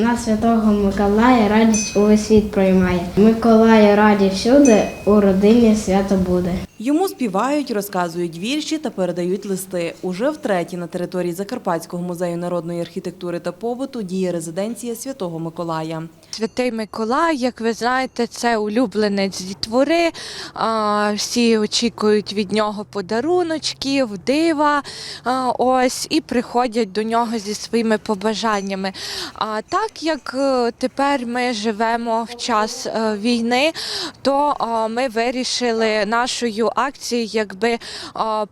На святого Миколая радість увесь світ приймає. Миколаю раді всюди, у родині свято буде. Йому співають, розказують вірші та передають листи. Уже втретє на території Закарпатського музею народної архітектури та побуту діє резиденція Святого Миколая. Святий Миколай, як ви знаєте, це улюбленець дітвори. Всі очікують від нього подаруночків, дива. Ось і приходять до нього зі своїми побажаннями. А так як е, тепер ми живемо в час е, війни, то ми вирішили нашою акцією якби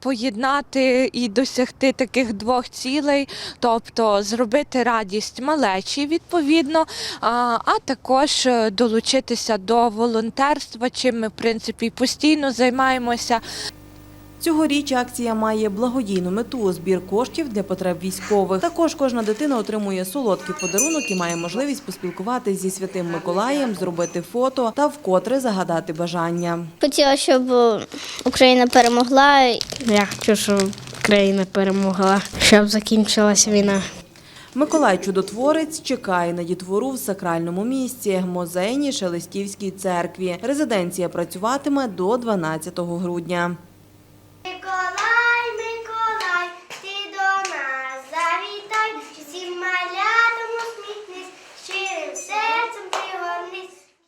поєднати і досягти таких двох цілей, тобто зробити радість малечі відповідно, а, також е, долучитися до волонтерства, чим ми в принципі постійно займаємося. Цьогоріч акція має благодійну мету збір коштів для потреб військових. Також кожна дитина отримує солодкий подарунок і має можливість поспілкуватися зі святим Миколаєм, зробити фото та вкотре загадати бажання. Хотіла, щоб е, Україна перемогла. Я хочу, щоб країна перемогла, щоб закінчилась війна. Миколай Чудотворець чекає на дітвору в сакральному місці – музейній Шелестівській церкві. Резиденція працюватиме до 12 грудня.